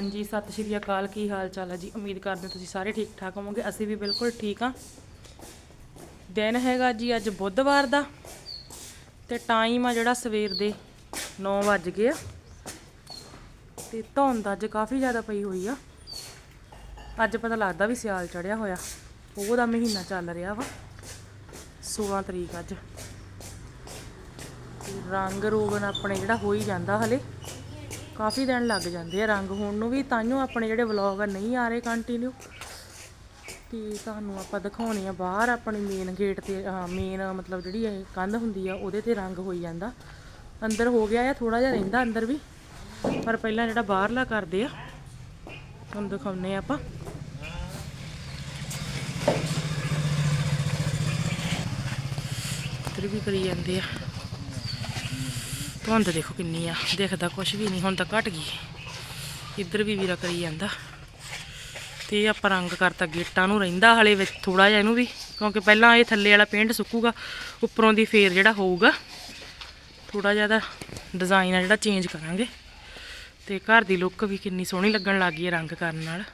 ਹਾਂਜੀ, ਸਤਿ ਸ਼੍ਰੀ ਅਕਾਲ। ਕੀ ਹਾਲ ਚਾਲ ਹੈ ਜੀ? ਉਮੀਦ ਕਰਦੇ ਤੁਸੀਂ ਸਾਰੇ ਠੀਕ ਠਾਕ ਹੋਵੋਗੇ। ਅਸੀਂ ਵੀ ਬਿਲਕੁਲ ਠੀਕ ਹਾਂ। ਦਿਨ ਹੈਗਾ ਜੀ ਅੱਜ ਬੁੱਧਵਾਰ ਦਾ ਤੇ ਟਾਈਮ ਆ ਜਿਹੜਾ ਸਵੇਰ ਦੇ 9 ਵੱਜ ਗਏ ਆ। ਤੇ ਧੁੰਦ ਅੱਜ ਕਾਫੀ ਜ਼ਿਆਦਾ ਪਈ ਹੋਈ ਆ। ਅੱਜ ਪਤਾ ਲੱਗਦਾ ਵੀ ਸਿਆਲ ਚੜਿਆ ਹੋਇਆ। ਉਹਦਾ ਮਹੀਨਾ ਚੱਲ ਰਿਹਾ ਵਾ। 16 ਤਰੀਕ ਅੱਜ। ਤੇ ਰੰਗ ਰੋਗਨ ਆਪਣੇ ਜਿਹੜਾ ਹੋ ਹੀ ਜਾਂਦਾ ਹਲੇ। ਕਾਫੀ ਦਿਨ ਲੱਗ ਜਾਂਦੇ ਆ ਰੰਗ ਹੋਣ ਨੂੰ ਵੀ, ਤਾਂਹੀਓ ਆਪਣੇ ਜਿਹੜੇ ਵਲੌਗ ਆ ਨਹੀਂ ਆ ਰਹੇ ਕੰਟੀਨਿਊ ਤੇ ਤੁਹਾਨੂੰ ਆਪਾਂ ਦਿਖਾਉਣੇ ਆ ਬਾਹਰ ਆਪਣੀ ਮੇਨ ਗੇਟ ਤੇ ਮੇਨ ਮਤਲਬ ਜਿਹੜੀ ਇਹ ਕੰਧ ਹੁੰਦੀ ਆ, ਉਹਦੇ ਤੇ ਰੰਗ ਹੋਈ ਜਾਂਦਾ। ਅੰਦਰ ਹੋ ਗਿਆ ਆ ਥੋੜਾ ਜਿਹਾ ਰਹਿੰਦਾ ਅੰਦਰ ਵੀ, ਪਰ ਪਹਿਲਾਂ ਜਿਹੜਾ ਬਾਹਰਲਾ ਕਰਦੇ ਆ ਤੁਹਾਨੂੰ ਦਿਖਾਉਨੇ ਆ ਆਪਾਂ। ਇੱਧਰ ਵੀ ਕਰੀ ਜਾਂਦੇ ਆ। ਧੁੰਦ ਦੇਖੋ ਕਿੰਨੀ ਆ। ਦਿਖਦਾ ਕੁਝ ਵੀ ਨਹੀਂ, ਹੁਣ ਤਾਂ ਘਟ ਗਈ ਇੱਧਰ ਵੀ ਵੀਰਾ ਕਰੀ ਜਾਂਦਾ। ਤੇ ਆਪਾਂ ਰੰਗ ਕਰਤਾ, ਗੇਟਾਂ ਨੂੰ ਰਹਿੰਦਾ ਹਲੇ ਵਿੱਚ ਥੋੜਾ ਜਿਹਾ ਇਹਨੂੰ ਵੀ, ਕਿਉਂਕਿ ਪਹਿਲਾਂ ਇਹ ਥੱਲੇ ਵਾਲਾ ਪੇਂਟ ਸੁੱਕੂਗਾ, ਉੱਪਰੋਂ ਦੀ ਫੇਰ ਜਿਹੜਾ ਹੋਊਗਾ ਥੋੜਾ ਜਿਹਾ ਦਾ ਡਿਜ਼ਾਈਨ ਆ ਜਿਹੜਾ ਚੇਂਜ ਕਰਾਂਗੇ। ਤੇ ਘਰ ਦੀ ਲੁੱਕ ਵੀ ਕਿੰਨੀ ਸੋਹਣੀ ਲੱਗਣ ਲੱਗ ਗਈ ਹੈ ਰੰਗ ਕਰਨ ਨਾਲ।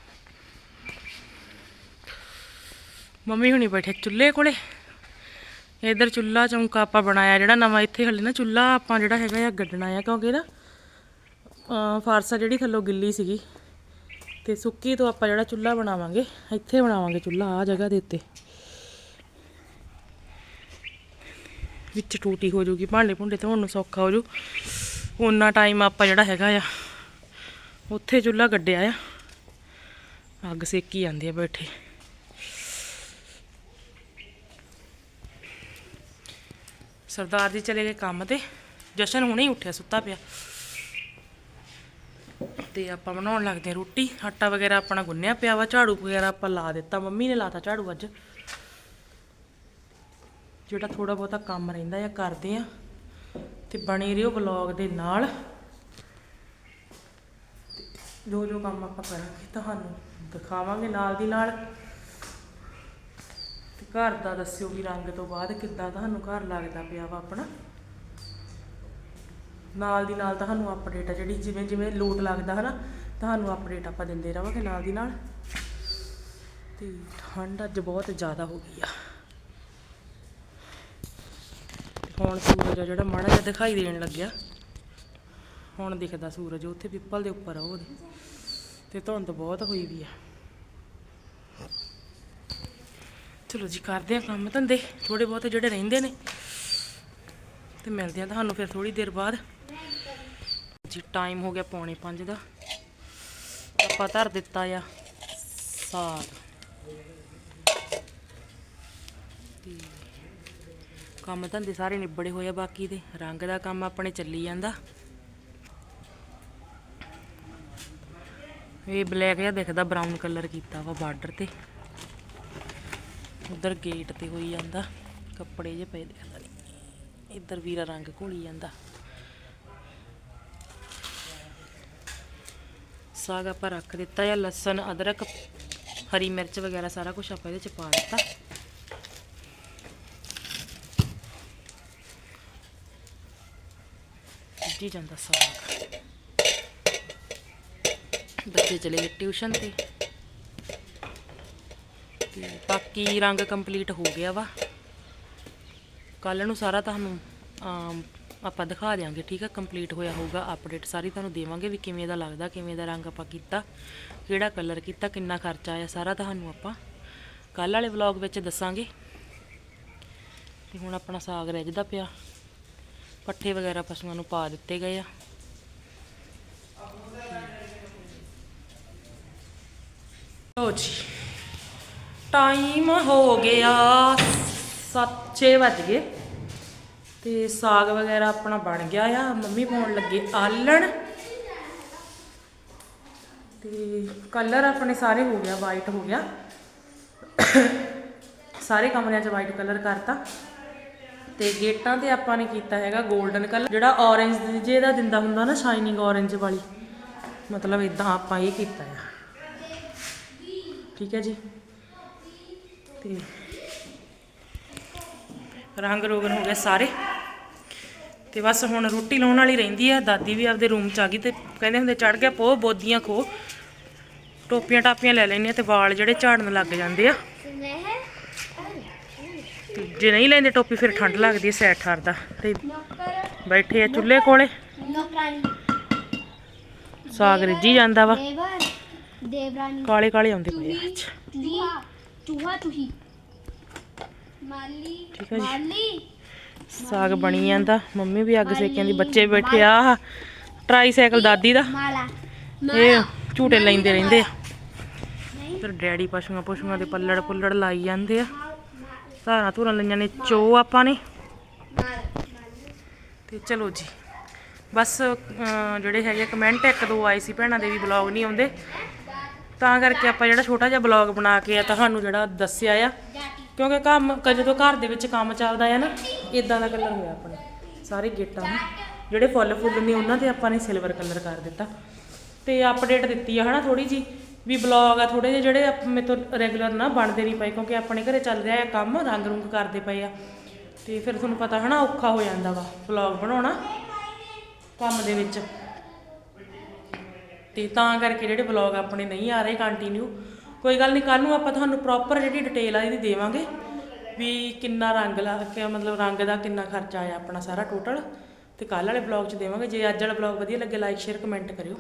ਮੰਮੀ ਹੁਣੀ ਬੈਠੇ ਚੁੱਲ੍ਹੇ ਕੋਲੇ। ਇਧਰ ਚੁੱਲਾ ਚੌਂਕਾ ਆਪਾਂ ਬਣਾਇਆ, ਜਿਹੜਾ ਨਵਾਂ ਇੱਥੇ ਹਲੇ ਨਾ ਚੁੱਲਾ ਆਪਾਂ ਜਿਹੜਾ ਹੈਗਾ ਆ ਗੱਡਣਾ ਆ, ਕਿਉਂਕਿ ਨਾ ਫਾਰਸਾ ਜਿਹੜੀ ਥੱਲੋਂ ਗਿੱਲੀ ਸੀਗੀ ਤੇ ਸੁੱਕੀ ਤੋਂ ਆਪਾਂ ਜਿਹੜਾ ਚੁੱਲ੍ਹਾ ਬਣਾਵਾਂਗੇ, ਇੱਥੇ ਬਣਾਵਾਂਗੇ ਚੁੱਲ੍ਹਾ ਆ ਜਗ੍ਹਾ ਦੇ ਉੱਤੇ। ਵਿੱਚ ਟੂਟੀ ਹੋ ਜੂਗੀ ਭਾਂਡੇ ਭੁੰਡੇ ਧੋਣ ਨੂੰ ਸੌਖਾ ਹੋ ਜੂ ਉਨਾ ਟਾਈਮ ਆਪਾਂ ਜਿਹੜਾ ਹੈਗਾ ਆ, ਉੱਥੇ ਚੁੱਲ੍ਹਾ ਗੱਡਿਆ ਆ। ਅੱਗ ਸੇਕੀ ਜਾਂਦੀ ਆ ਬੈਠੇ। ਸਰਦਾਰ ਜੀ ਚਲੇ ਗਏ ਕੰਮ ਤੇ। ਜਸ਼ਨ ਹੁਣੇ ਹੀ ਉੱਠਿਆ, ਸੁੱਤਾ ਪਿਆ। ਤੇ ਆਪਾਂ ਬਣਾਉਣ ਲੱਗਦੇ ਹਾਂ ਰੋਟੀ। ਆਟਾ ਵਗੈਰਾ ਆਪਣਾ ਗੁੰਨਿਆ ਪਿਆ ਵਾ, ਝਾੜੂ ਵਗੈਰਾ ਆਪਾਂ ਲਾ ਦਿੱਤਾ। ਮੰਮੀ ਨੇ ਲਾਤਾ ਝਾੜੂ ਅੱਜ। ਜਿਹੜਾ ਥੋੜਾ ਬਹੁਤਾ ਕੰਮ ਰਹਿੰਦਾ ਆ ਕਰਦੇ ਆ ਤੇ ਬਣੇ ਰਹੋ ਵਲੌਗ ਦੇ ਨਾਲ। ਜੋ ਜੋ ਕੰਮ ਆਪਾਂ ਕਰਾਂਗੇ, ਤੁਹਾਨੂੰ ਦਿਖਾਵਾਂਗੇ ਨਾਲ ਦੀ ਨਾਲ। ਘਰ ਦਾ ਦੱਸਿਓ ਵੀ ਰੰਗ ਤੋਂ ਬਾਅਦ ਕਿੱਦਾਂ ਤੁਹਾਨੂੰ ਘਰ ਲੱਗਦਾ ਪਿਆ ਵਾ ਆਪਣਾ। ਨਾਲ ਦੀ ਨਾਲ ਤੁਹਾਨੂੰ ਅਪਡੇਟ ਆ ਜਿਹੜੀ ਜਿਵੇਂ ਜਿਵੇਂ ਲੋਟ ਲੱਗਦਾ ਹਨਾ, ਤੁਹਾਨੂੰ ਅਪਡੇਟ ਆਪਾਂ ਦਿੰਦੇ ਰਵਾਂਗੇ ਨਾਲ ਦੀ ਨਾਲ। ਤੇ ਠੰਡ ਅੱਜ ਬਹੁਤ ਜ਼ਿਆਦਾ ਹੋ ਗਈ ਆ। ਹੁਣ ਸੂਰਜ ਆ ਜਿਹੜਾ ਮਾੜਾ ਜਿਹਾ ਦਿਖਾਈ ਦੇਣ ਲੱਗਿਆ। ਹੁਣ ਦਿਖਦਾ ਸੂਰਜ, ਉੱਥੇ ਪਿੱਪਲ ਦੇ ਉੱਪਰ ਆ ਉਹਦੇ। ਤੇ ਧੁੰਦ ਬਹੁਤ ਹੋਈ ਵੀ ਆ। ਚਲੋ ਜੀ, ਕਰਦੇ ਆ ਕੰਮ ਧੰਦੇ ਥੋੜੇ ਬਹੁਤੇ ਜਿਹੜੇ ਰਹਿੰਦੇ ਨੇ। ਤੇ ਮਿਲਦੇ ਆ ਤੁਹਾਨੂੰ ਫਿਰ ਥੋੜੀ ਦੇਰ ਬਾਅਦ। ਜੀ ਟਾਈਮ ਹੋ ਗਿਆ ਪੌਣੇ 5 ਦਾ। ਆਪਾਂ ਧਰ ਦਿੱਤਾ ਆ ਸਾਗ। ਤੇ ਕੰਮ ਧੰਦੇ ਸਾਰੇ ਨਿਬੜੇ ਹੋਏ ਆ, ਬਾਕੀ ਦੇ ਰੰਗ ਦਾ ਕੰਮ ਆਪਣੇ ਚੱਲੀ ਜਾਂਦਾ। ਇਹ ਬਲੈਕ ਜਿਹਾ ਦਿਖਦਾ ਬਰਾਊਨ ਕਲਰ ਕੀਤਾ ਵਾ ਬਾਰਡਰ ਤੇ। ਉਧਰ ਗੇਟ ਤੇ ਹੋਈ ਜਾਂਦਾ। ਕੱਪੜੇ ਜੇ ਪਏ ਦਿਖਦਾ ਨਹੀਂ ਇੱਧਰ ਵੀਰਾ ਰੰਗ ਘੋਲੀ ਜਾਂਦਾ। ਸਾਗ ਆਪਾਂ ਰੱਖ ਦਿੱਤਾ ਹੈ ਲਸਣ, ਅਦਰਕ, ਹਰੀ ਮਿਰਚ ਵਗੈਰਾ ਸਾਰਾ ਕੁਝ ਆਪਾਂ ਇਹਦੇ ਚ ਪਾ ਦਿੱਤਾ। ਜੀ ਜਾਂਦਾ ਸਾਗ। ਬੱਚੇ ਚਲੇ ਗਏ ਟਿਊਸ਼ਨ ਤੇ। ਤੇ ਬਾਕੀ ਰੰਗ ਕੰਪਲੀਟ ਹੋ ਗਿਆ ਵਾ। ਕੱਲ ਨੂੰ ਸਾਰਾ ਤੁਹਾਨੂੰ ਆਪਾਂ ਦਿਖਾ ਦਿਆਂਗੇ, ਠੀਕ ਆ? ਕੰਪਲੀਟ ਹੋਇਆ ਹੋਊਗਾ ਅਪਡੇਟ ਸਾਰੀ ਤੁਹਾਨੂੰ ਦੇਵਾਂਗੇ ਵੀ ਕਿਵੇਂ ਦਾ ਲੱਗਦਾ, ਕਿਵੇਂ ਦਾ ਰੰਗ ਆਪਾਂ ਕੀਤਾ, ਕਿਹੜਾ ਕਲਰ ਕੀਤਾ, ਕਿੰਨਾ ਖਰਚਾ ਆਇਆ, ਸਾਰਾ ਤੁਹਾਨੂੰ ਆਪਾਂ ਕੱਲ ਵਾਲੇ ਵਲੌਗ ਵਿੱਚ ਦੱਸਾਂਗੇ। ਤੇ ਹੁਣ ਆਪਣਾ ਸਾਗ ਰਿੱਝਦਾ ਪਿਆ। ਪੱਠੇ ਵਗੈਰਾ ਪਸ਼ੂਆਂ ਨੂੰ ਪਾ ਦਿੱਤੇ ਗਏ ਆ। ਲੋ ਜੀ। ਟਾਈਮ ਹੋ ਗਿਆ 7:06 ਵੱਜ ਗਏ ਤੇ ਸਾਗ ਵਗੈਰਾ ਆਪਣਾ ਬਣ ਗਿਆ ਆ। ਮੰਮੀ ਪਾਉਣ ਲੱਗੇ ਆਲਣ ਤੇ ਕਲਰ ਆਪਣੇ ਸਾਰੇ ਹੋ ਗਿਆ ਵਾਈਟ ਹੋ ਗਿਆ। ਸਾਰੇ ਕਮਰਿਆਂ 'ਚ ਵਾਈਟ ਕਲਰ ਕਰਤਾ ਤੇ ਗੇਟਾਂ ਤੇ ਆਪਾਂ ਨੇ ਕੀਤਾ ਹੈਗਾ 골ਡਨ ਕਲਰ ਜਿਹੜਾ orange ਜਿਹਦਾ ਦਿੰਦਾ ਹੁੰਦਾ ਨਾ ਸ਼ਾਈਨਿੰਗ orange ਵਾਲੀ, ਮਤਲਬ ਇਦਾਂ ਆਪਾਂ ਇਹ ਕੀਤਾ ਆ। ਠੀਕ ਹੈ ਜੀ? ਤੇ ਰੰਗ ਰੋਗਨ ਹੋ ਗਏ ਸਾਰੇ। ਤੇ ਬਸ ਹੁਣ ਰੋਟੀ ਲਾਉਣ ਵਾਲੀ ਰਹਿੰਦੀ ਆ। ਦਾਦੀ ਵੀ ਆਪਦੇ ਰੂਮ ਚ ਆ ਗਈ ਤੇ ਕਹਿੰਦੇ ਹੁੰਦੇ ਚੜ ਗਿਆ ਪੋ ਬੋਦੀਆਂ ਖੋ। ਟੋਪੀਆਂ ਟਾਪੀਆਂ ਲੈ ਲੈਣੀਆਂ ਤੇ ਵਾਲ ਜਿਹੜੇ ਝਾੜਨ ਲੱਗ ਜਾਂਦੇ ਆ। ਜੇ ਨਹੀਂ ਲੈਂਦੇ ਟੋਪੀ ਫਿਰ ਠੰਡ ਲੱਗਦੀ ਐ ਸੈਟ ਠਾਰਦਾ ਤੇ ਬੈਠੇ ਆ ਚੁੱਲ੍ਹੇ ਕੋਲੇ। ਸਾਗ ਰਿੱਝੀ ਜਾਂਦਾ ਵਾ। ਦੇਵਰਾਨੀ ਕਾਲੇ ਕਾਲੇ ਆਉਂਦੇ ਪਏ ਆ ਚੂਹਾ ਚੂਹਾ। ਮਾਲੀ ਠੀਕ ਆ ਜੀ। ਮਾਲੀ ਸਾਗ ਬਣੀ ਜਾਂਦਾ। ਮੰਮੀ ਵੀ ਅੱਗ ਸੇਕਿਆਂ ਦੀ ਬੱਚੇ ਬੈਠੇ ਆ। ਟਰਾਈਸਾਈਕਲ ਦਾਦੀ ਦਾ। ਮਾਲਾ ਇਹ ਝੂਟੇ ਲੈਂਦੇ ਰਹਿੰਦੇ ਆ। ਫਿਰ ਡੈਡੀ ਪਸ਼ੂਆਂ ਪਸ਼ੂਆਂ ਦੇ ਪੱਲੜ ਪੁੱਲੜ ਲਾਈ ਜਾਂਦੇ ਆ। ਧਾਰਾਂ ਧੂਰਾਂ ਲਈਆਂ ਨੇ ਚੋ ਆਪਾਂ ਨੇ। ਤੇ ਚਲੋ ਜੀ। ਬਸ ਅਹ, ਜਿਹੜੇ ਹੈਗੇ ਕਮੈਂਟ ਇੱਕ ਦੋ ਆਏ ਸੀ ਭੈਣਾਂ ਦੇ ਵੀ ਬਲੌਗ ਨਹੀਂ ਆਉਂਦੇ। ਤਾਂ ਕਰਕੇ ਆਪਾਂ ਜਿਹੜਾ ਛੋਟਾ ਜਿਹਾ ਬਲੌਗ ਬਣਾ ਕੇ ਆ, ਤੁਹਾਨੂੰ ਜਿਹੜਾ ਦੱਸਿਆ ਆ। ਕਿਉਂਕਿ ਕੰਮ, ਕ- ਜਦੋਂ ਘਰ ਦੇ ਵਿੱਚ ਕੰਮ ਚੱਲਦਾ ਆ ਨਾ ਇਦਾਂ ਦਾ ਕਲਰ ਹੋਇਆ ਆਪਣੇ। ਸਾਰੇ ਗੇਟਾਂ ਨੂੰ। ਜਿਹੜੇ ਫੁੱਲ ਫੁੱਲ ਨੇ, ਉਹਨਾਂ ਤੇ ਆਪਾਂ ਨੇ ਸਿਲਵਰ ਕਲਰ ਕਰ ਦਿੱਤਾ। ਤੇ ਅਪਡੇਟ ਦਿੱਤੀ ਆ ਹਨਾ ਥੋੜੀ ਜੀ ਵੀ ਬਲੌਗ ਆ ਥੋੜੇ ਜਿਹੇ ਜਿਹੜੇ ਮੇਰੇ ਤੋਂ ਰੈਗੂਲਰ ਨਾ ਬਣਦੇ ਨਹੀਂ ਪਏ, ਕਿਉਂਕਿ ਆਪਣੇ ਘਰੇ ਚੱਲ ਰਿਹਾ ਆ ਕੰਮ ਰੰਗ ਰੁੰਗ ਕਰਦੇ ਪਏ ਆ। ਤੇ ਫਿਰ ਤੁਹਾਨੂੰ ਪਤਾ ਹਨਾ ਔਖਾ ਹੋ ਜਾਂਦਾ ਵਾ ਬਲੌਗ ਬਣਾਉਣਾ। ਕੰਮ ਦੇ ਵਿੱਚ। ਤੇ ਤਾਂ ਕਰਕੇ ਜਿਹੜੇ ਵਲੌਗ ਆਪਣੇ ਨਹੀਂ ਆ ਰਹੇ ਕੰਟੀਨਿਊ ਕੋਈ ਗੱਲ ਨਹੀਂ ਕੱਲ ਨੂੰ ਆਪਾਂ ਤੁਹਾਨੂੰ ਪ੍ਰੋਪਰ ਜਿਹੜੀ ਡਿਟੇਲ ਆ ਇਹਦੀ ਦੇਵਾਂਗੇ ਵੀ ਕਿੰਨਾ ਰੰਗ ਲਾ ਕੇ, ਮਤਲਬ ਰੰਗ ਦਾ ਕਿੰਨਾ ਖਰਚਾ ਆਇਆ ਆਪਣਾ ਸਾਰਾ ਟੋਟਲ ਤੇ ਕੱਲ ਵਾਲੇ ਵਲੌਗ 'ਚ ਦੇਵਾਂਗੇ। ਜੇ ਅੱਜ ਵਾਲਾ ਵਲੌਗ ਵਧੀਆ ਲੱਗੇ ਲਾਈਕ ਸ਼ੇਅਰ ਕਮੈਂਟ ਕਰਿਓ।